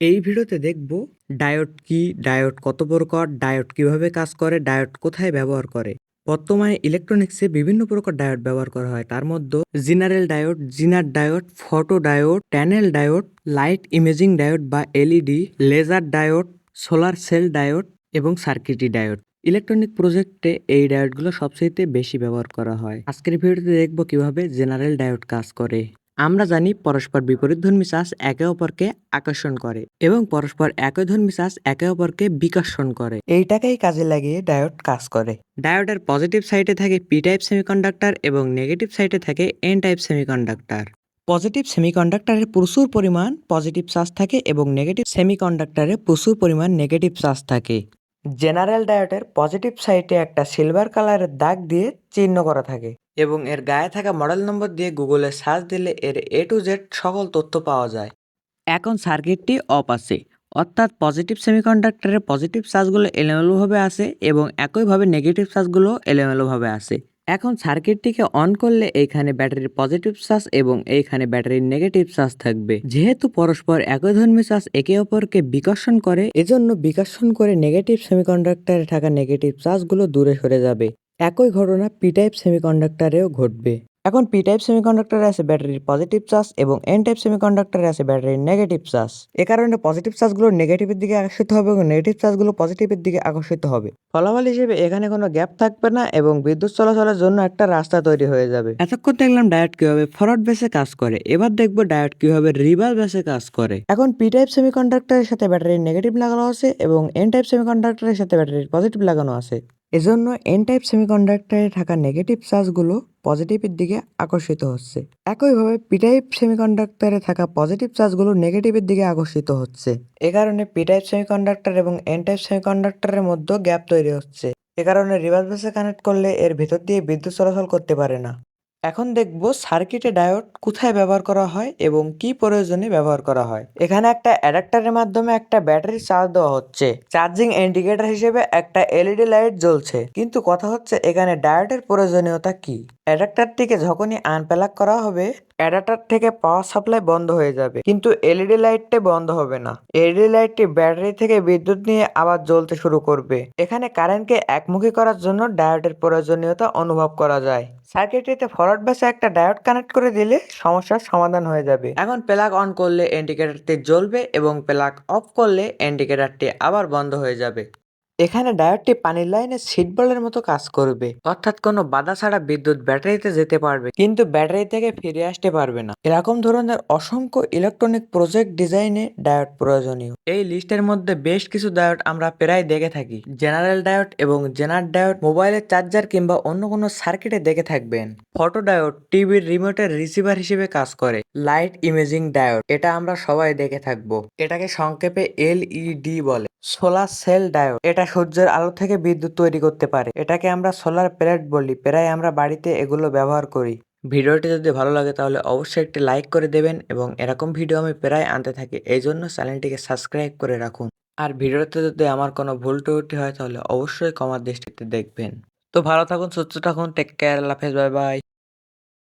এই ভিডিওতে দেখব ডায়োড কি, ডায়োড কত প্রকার ডায়োড কীভাবে কাজ করে, ডায়োড কোথায় ব্যবহার করে। বর্তমানে ইলেকট্রনিক্সে বিভিন্ন প্রকার ডায়োড ব্যবহার করা হয়। তার মধ্যে general diode zener diode photo diode tunnel diode light emitting diode বা LED laser diode solar cell diode এবং সার্কিটি ডায়োড। ইলেকট্রনিক প্রজেক্টে এই ডায়োডগুলো সবচেয়ে বেশি ব্যবহার করা হয়। আজকের ভিডিওতে দেখব কীভাবে জেনারেল ডায়োড কাজ করে। আমরা জানি পরস্পর বিপরীতধর্মী চার্জ একে অপরকে আকর্ষণ করে এবং পরস্পর একইধর্মী চার্জ একে অপরকে বিকর্ষণ করে। এইটাকেই কাজে লাগিয়ে ডায়োড কাজ করে। ডায়োডের পজিটিভ সাইডে থাকে পি টাইপ সেমিকন্ডাক্টর এবং নেগেটিভ সাইডে থাকে এন টাইপ সেমিকন্ডাক্টর। পজিটিভ সেমিকন্ডাক্টরে প্রচুর পরিমাণ পজিটিভ চার্জ থাকে এবং নেগেটিভ সেমিকন্ডাক্টরে প্রচুর পরিমাণ নেগেটিভ চার্জ থাকে। জেনারেল ডায়েটের পজিটিভ সাইটে একটা সিলভার কালারের দাগ দিয়ে চিহ্ন করা থাকে এবং এর গায়ে থাকা মডেল নম্বর দিয়ে গুগলে সার্চ দিলে এর এ টু জেড সকল তথ্য পাওয়া যায়। এখন সার্কিটটি অফ আছে, অর্থাৎ পজিটিভ সেমিকন্ডাক্টরের পজিটিভ চার্জগুলো এলোমেলোভাবে আসে এবং একইভাবে নেগেটিভ চার্জগুলো এলোমেলোভাবে আসে এখন সার্কিটটিকে অন করলে এইখানে ব্যাটারির পজিটিভ চার্জ এবং এইখানে ব্যাটারির নেগেটিভ চার্জ থাকবে। যেহেতু পরস্পর একই ধর্মী চার্জ একে অপরকে বিকর্ষণ করে, এজন্য বিকর্ষণ করে নেগেটিভ সেমিকন্ডাক্টরে থাকা নেগেটিভ চার্জগুলো দূরে সরে যাবে। একই ঘটনা পি টাইপ সেমিকন্ডাক্টরেও ঘটবে। এখন পি টাইপ সেমিকন্ডাক্টরে আছে ব্যাটারির পজিটিভ চার্জ এবং এন টাইপ সেমিকন্ডাক্টরে আছে ব্যাটারির নেগেটিভ চার্জ এ কারণে পজিটিভ চার্জগুলো নেগেটিভের দিকে আকর্ষিত হবে এবং নেগেটিভ চার্জগুলো পজিটিভের দিকে আকর্ষিত হবে। ফলাফল হিসেবে এখানে কোনো গ্যাপ থাকবে না এবং বিদ্যুৎ চলাচলের জন্য একটা রাস্তা তৈরি হয়ে যাবে। এতক্ষণ দেখলাম ডায়োড কীভাবে ফরওয়ার্ড বেসে কাজ করে, এবার দেখব ডায়োড কীভাবে রিভার্স বেসে কাজ করে। এখন পি টাইপ সেমিকন্ডাক্টরের সাথে ব্যাটারির নেগেটিভ লাগানো আছে এবং এন টাইপ সেমিকন্ডাক্টরের সাথে ব্যাটারির পজিটিভ লাগানো আছে। এজন্য এন টাইপ সেমিকন্ডাক্টরে থাকা নেগেটিভ চার্জগুলো পজিটিভের দিকে আকর্ষিত হচ্ছে। একইভাবে পি টাইপ সেমিকন্ডাক্টরে থাকা পজিটিভ চার্জগুলো নেগেটিভের দিকে আকর্ষিত হচ্ছে। এ কারণে পি টাইপ সেমিকন্ডাক্টর এবং এন টাইপ সেমিকন্ডাক্টরের মধ্যে গ্যাপ তৈরি হচ্ছে। এ কারণে রিভার্স বেসে কানেক্ট করলে এর ভেতর দিয়ে বিদ্যুৎ চলাচল করতে পারে না। এখন দেখব সার্কিটে ডায়োড কোথায় ব্যবহার করা হয় এবং কি প্রয়োজনে ব্যবহার করা হয়। এখানে একটা অ্যাডাপ্টারের মাধ্যমে একটা ব্যাটারি চার্জ দেওয়া হচ্ছে। চার্জিং ইন্ডিকেটর হিসেবে একটা এলইডি লাইট জ্বলছে। কিন্তু কথা হচ্ছে এখানে ডায়োডের প্রয়োজনীয়তা কি? অ্যাডাপ্টারটিকে যখনই আনপ্লাগ করা হবে, অ্যাডাপ্টার থেকে পাওয়ার সাপ্লাই বন্ধ হয়ে যাবে। কিন্তু এলইডি লাইটটি বন্ধ হবে না। এলইডি লাইটটি ব্যাটারি থেকে বিদ্যুৎ নিয়ে আবার জ্বলতে শুরু করবে। এখানে কারেন্টকে একমুখী করার জন্য ডায়োডের প্রয়োজনীয়তা অনুভব করা যায়। সার্কিটটিতে ফরওয়ার্ড বেসে একটা ডায়োড কানেক্ট করে দিলে সমস্যার সমাধান হয়ে যাবে। এখন প্লাগ অন করলে ইন্ডিকেটরটি জ্বলবে এবং প্লাগ অফ করলে ইন্ডিকেটরটি আবার বন্ধ হয়ে যাবে। এখানে ডায়োডটি পানির লাইনে সিট বলের মতো কাজ করবে। অর্থাৎ কোনো বাধা ছাড়া বিদ্যুৎ ব্যাটারিতে যেতে পারবে, কিন্তু ব্যাটারি থেকে ফিরে আসতে পারবে না। এরকম ধরনের অসংখ্য ইলেকট্রনিক প্রজেক্ট ডিজাইনে ডায়োড প্রয়োজনীয়। এই লিস্টের মধ্যে বেশ কিছু ডায়োড আমরা প্রায় দেখে থাকি। জেনারেল ডায়োড এবং জেনার ডায়োড মোবাইলের চার্জার কিংবা অন্য কোনো সার্কিটে দেখে থাকবেন। ফটো ডায়োড টিভির রিমোটের রিসিভার হিসেবে কাজ করে। লাইট ইমেজিং ডায়োড এটা আমরা সবাই দেখে থাকব। এটাকে সংক্ষেপে এলইডি বলে। সোলার সেল ডায়োড এটা সূর্যের আলো থেকে বিদ্যুৎ তৈরি করতে পারে। এটাকে আমরা সোলার প্লেট বলি, প্রায় আমরা বাড়িতে এগুলো ব্যবহার করি। ভিডিওটি যদি ভালো লাগে তাহলে অবশ্যই একটি লাইক করে দেবেন এবং এরকম ভিডিও আমি প্রায় আনতে থাকি। এই জন্য চ্যানেলটিকে সাবস্ক্রাইব করে রাখুন। আর ভিডিওতে যদি আমার কোনো ভুল ত্রুটি হয় তাহলে অবশ্যই কমার দৃষ্টিতে দেখবেন। তো ভালো থাকুন, সুস্থ থাকুন টেক কেয়ার হাফেজ বাই বাই